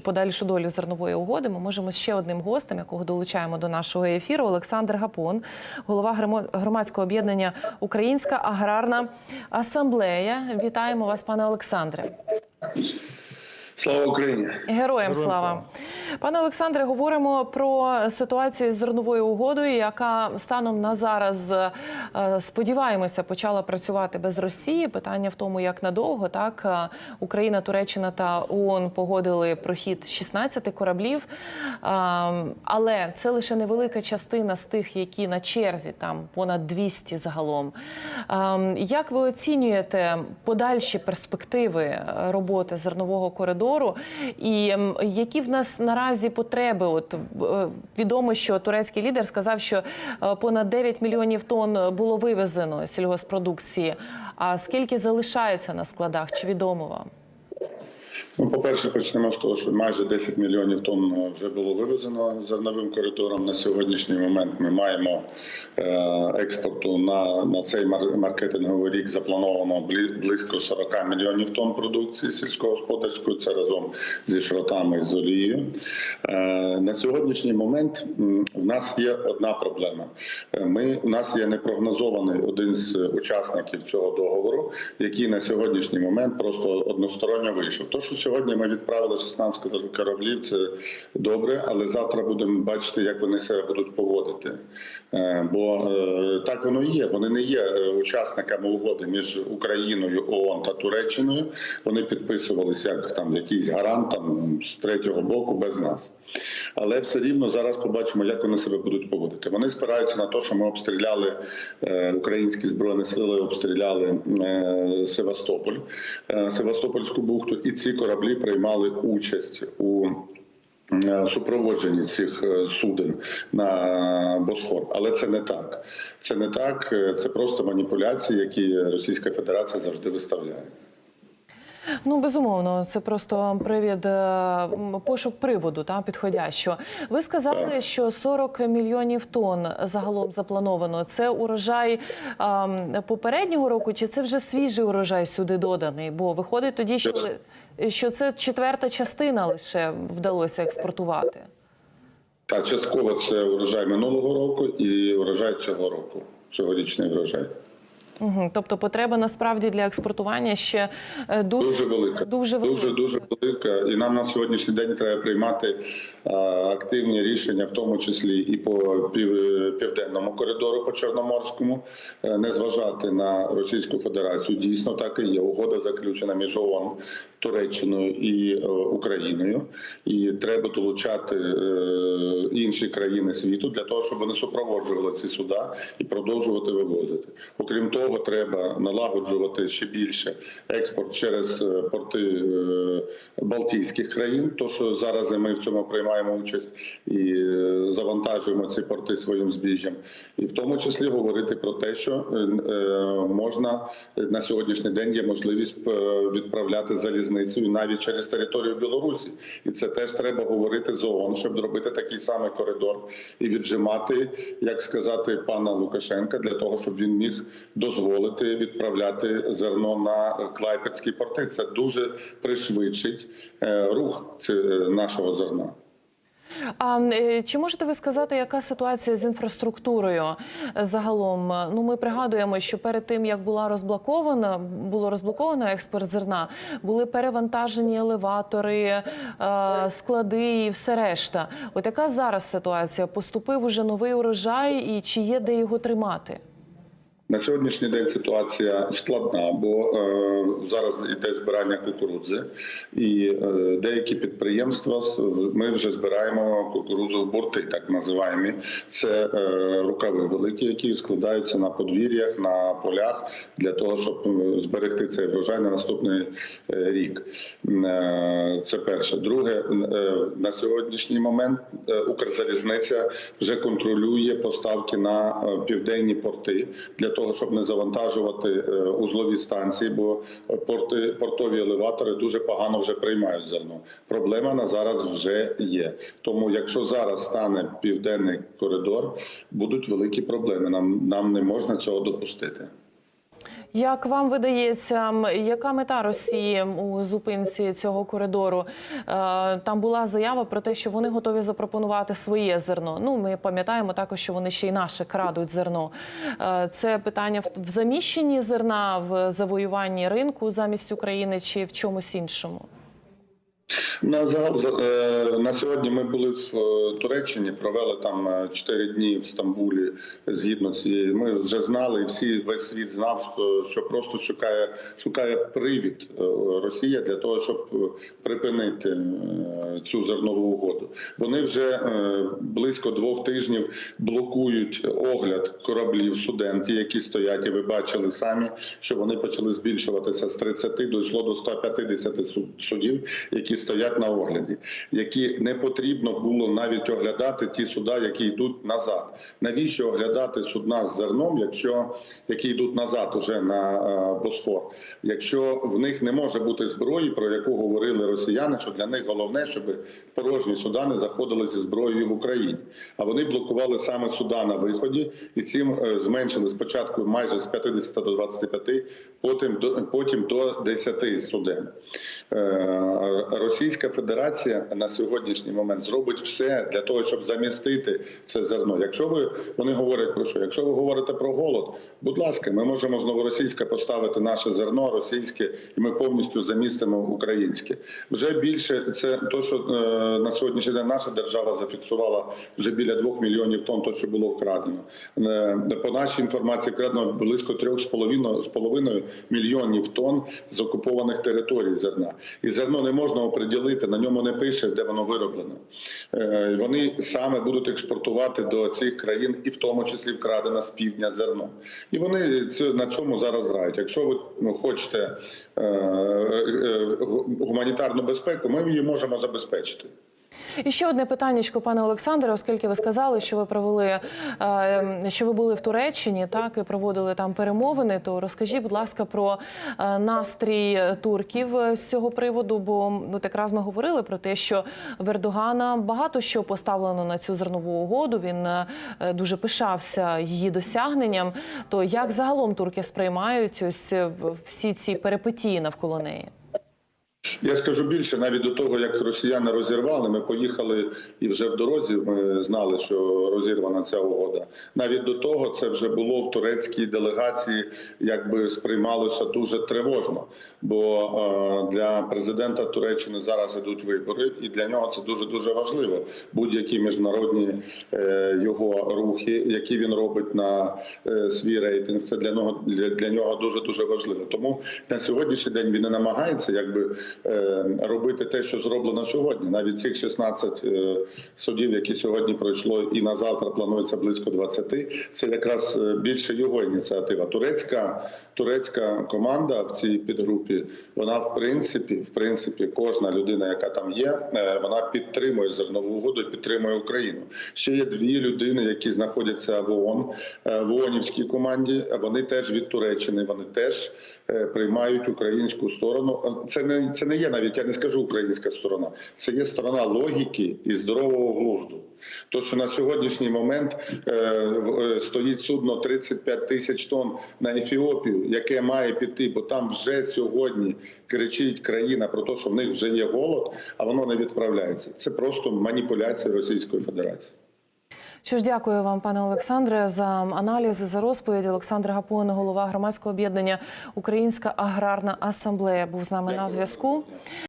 подальшу долю зернової угоди, ми можемо ще одним гостем, якого долучаємо до нашого ефіру. Олександр Гапон, голова громадського об'єднання Українська аграрна асамблея. Вітаємо вас, пане Олександре. Слава Україні! Героям слава. слава. Пане Олександре, говоримо про ситуацію з зерновою угодою, яка станом на зараз е, сподіваємося почала працювати без Росії. Питання в тому, як надовго так е, Україна, Туреччина та ООН погодили прохід 16 кораблів. Е, Але це лише невелика частина з тих, які на черзі, там понад 200 загалом. Як ви оцінюєте подальші перспективи роботи зернового коридору? І які в нас наразі потреби? От е, відомо, що турецький лідер сказав, що е, понад 9 мільйонів тонн було вивезено сільгоспродукції. А скільки залишається на складах? Чи відомо вам? Ну, по-перше, почнемо з того, що майже 10 мільйонів тонн е, вже було вивезено зерновим коридором. На сьогоднішній момент ми маємо е, експорту на, на цей мар- маркетинговий рік заплановано близько 40 мільйонів тонн продукції сільськогосподарської. Це разом зі шротами і з олією. Е, на сьогоднішній момент в нас є одна проблема. Ми у нас є непрогнозований один з учасників цього договору, який на сьогоднішній момент просто односторонньо вийшов. То, що сьогодні ми відправили 16 кораблів, це добре, але завтра будемо бачити, як вони себе будуть поводити. Е, Бо е, так воно і є. Вони не є е, учасниками угоди між Україною, ООН та Туреччиною. Вони підписувалися як там якийсь гарант там з третього боку без нас. Але все рівно зараз побачимо, як вони себе будуть поводити. Вони спираються на те, що ми обстріляли українські збройні сили, обстріляли Севастополь, Севастопольську бухту, і ці кораблі приймали участь у. е, Супроводженні цих е, суден на Босфор, але це не так. Це не так. е, Це просто маніпуляції, які Російська Федерація завжди виставляє. Ну безумовно, це просто привід е, пошук приводу та підходящого. Ви сказали, Так. що 40 мільйонів тонн загалом заплановано. Це урожай ем, попереднього року, чи це вже свіжий урожай сюди доданий? Бо виходить тоді, що, що це четверта частина лише вдалося експортувати. Та частково це урожай минулого року і урожай цього року, цьогорічний врожай. Угу. Тобто потреба насправді для експортування ще е, дуже, Дуже велика. Дуже велика. Дуже дуже велика. І нам на сьогоднішній день треба приймати а, активні рішення, в тому числі і по пів, південному коридору по Чорноморському, е, не зважати на Російську Федерацію. Дійсно, так і є. Угода заключена між ООН, Туреччиною і е, Україною. І треба долучати е, інші країни світу для того, щоб вони супроводжували ці суда і продовжувати вивозити. Окрім того, треба налагоджувати ще більше експорт через е, порти е, Балтійських країн. То що зараз ми в цьому приймаємо участь і е, завантажуємо ці порти своїм збіжжям, і в тому числі говорити про те, що можна на сьогоднішній день є можливість відправляти залізницею навіть через територію Білорусі, і це теж треба говорити з ООН, щоб зробити такий самий коридор і віджимати, як сказати, пана Лукашенка для того, щоб він міг дозволити відправляти зерно на Клайпецькі порти. Це дуже пришвидшить е, рух нашого зерна. А е, чи можете ви сказати, яка ситуація з інфраструктурою е, загалом? Ну, ми пригадуємо, що перед тим як була розблокована, було розблоковано експорт зерна, були перевантажені елеватори, е, склади і все решта. От яка зараз ситуація? Поступив уже новий урожай, і чи є де його тримати? На сьогоднішній день ситуація складна, бо е, зараз йде збирання кукурудзи, і е, деякі підприємства ми вже збираємо кукурудзу в борти, так називаємо. Це е, рукави великі, які складаються на подвір'ях, на полях для того, щоб е, зберегти цей врожай на наступний е, рік. Е, Це перше. Друге, е, на сьогоднішній момент е, Укрзалізниця вже контролює поставки на е, південні порти для того, щоб не завантажувати е, узлові станції, бо порти, портові елеватори дуже погано вже приймають зерно. Проблема на зараз вже є. Тому, якщо зараз стане південний коридор, будуть великі проблеми. Нам, нам не можна цього допустити. Як вам видається, яка мета Росії у зупинці цього коридору? Е, Там була заява про те, що вони готові запропонувати своє зерно. Ну, ми пам'ятаємо також, що вони ще й наше крадуть зерно. Е, Це питання в- в заміщенні зерна в завоюванні ринку замість України чи в чомусь іншому? На е, на сьогодні ми були в е, Туреччині, провели там е, чотири дні в Стамбулі. Згідно цієї, ми вже знали, і всі весь світ знав, що, що просто шукає шукає привід е, Росія для того, щоб е, припинити е, цю зернову угоду. Вони вже е, близько двох тижнів блокують огляд кораблів суденті, які стоять, і ви бачили самі, що вони почали збільшуватися з 30 дійшло до 150 суд- судів, які стоять на огляді, які не потрібно було навіть оглядати ті суда, які йдуть назад. Навіщо оглядати судна з зерном, якщо які йдуть назад уже на е, Босфор, якщо в них не може бути зброї, про яку говорили росіяни, що для них головне, щоб порожні суда не заходили зі зброєю в Україні. А вони блокували саме суда на виході, і цим е, зменшили спочатку майже з 50 до 25, потім до потім до 10 суден. Е, Російська Федерація на сьогоднішній момент зробить все для того, щоб замістити це зерно. Якщо ви вони говорять про що? Якщо ви говорите про голод, будь ласка, ми можемо з новоросійська поставити наше зерно російське, і ми повністю замістимо українське. Вже більше це то, що е, на сьогоднішній день наша держава зафіксувала вже біля 2 мільйонів тонн, то що було вкрадено. Е, по нашій інформації вкрадено близько 3,5 з половиною мільйонів тонн з окупованих територій зерна. І зерно не можна оприділити, на ньому не пише, де воно вироблено. Е, Вони саме будуть експортувати до цих країн, і в тому числі вкрадено з півдня зерно. І вони на цьому зараз грають. Якщо ви ну, хочете е, е, гуманітарну безпеку, ми її можемо забезпечити. І ще одне питаннячко, пане Олександре, оскільки ви сказали, що ви провели е, що ви були в Туреччині, так і проводили там перемовини. То розкажіть, будь ласка, про е, настрій турків з цього приводу. Бо от якраз ми говорили про те, що в Ердогана багато що поставлено на цю зернову угоду. Він е, дуже пишався її досягненням. То як загалом турки сприймають ось всі ці перипетії навколо неї? Я скажу більше, навіть до того, як росіяни розірвали, ми поїхали і вже в дорозі. Ми знали, що розірвана ця угода. Навіть до того це вже було в турецькій делегації, якби сприймалося дуже тривожно. Бо е, для президента Туреччини зараз ідуть вибори, і для нього це дуже дуже важливо. Будь-які міжнародні е, його рухи, які він робить на е, свій рейтинг, це для нього для, нього дуже дуже важливо. Тому на сьогоднішній день він не намагається, якби робити те, що зроблено сьогодні. Навіть цих 16 е, судів, які сьогодні пройшло, і на завтра планується близько 20, Це якраз е, більше його ініціатива. Турецька турецька команда в цій підгрупі. Вона в принципі, в принципі, кожна людина, яка там є, е, вона підтримує зернову угоду, і підтримує Україну. Ще є дві людини, які знаходяться в ООН, е, в ООНівській команді. Вони теж від Туреччини. Вони теж е, приймають українську сторону. Це не це не є навіть. Я не скажу українська сторона. Це є сторона логіки і здорового глузду. То, що на сьогоднішній момент е, е, стоїть судно 35 тисяч тонн на Ефіопію, яке має піти, бо там вже сьогодні кричить країна про те, що в них вже є голод, а воно не відправляється. Це просто маніпуляція Російської Федерації. Що ж, дякую вам, пане Олександре, за аналіз, за розповідь. Олександр Гапон, голова громадського об'єднання Українська аграрна асамблея, був з нами на зв'язку.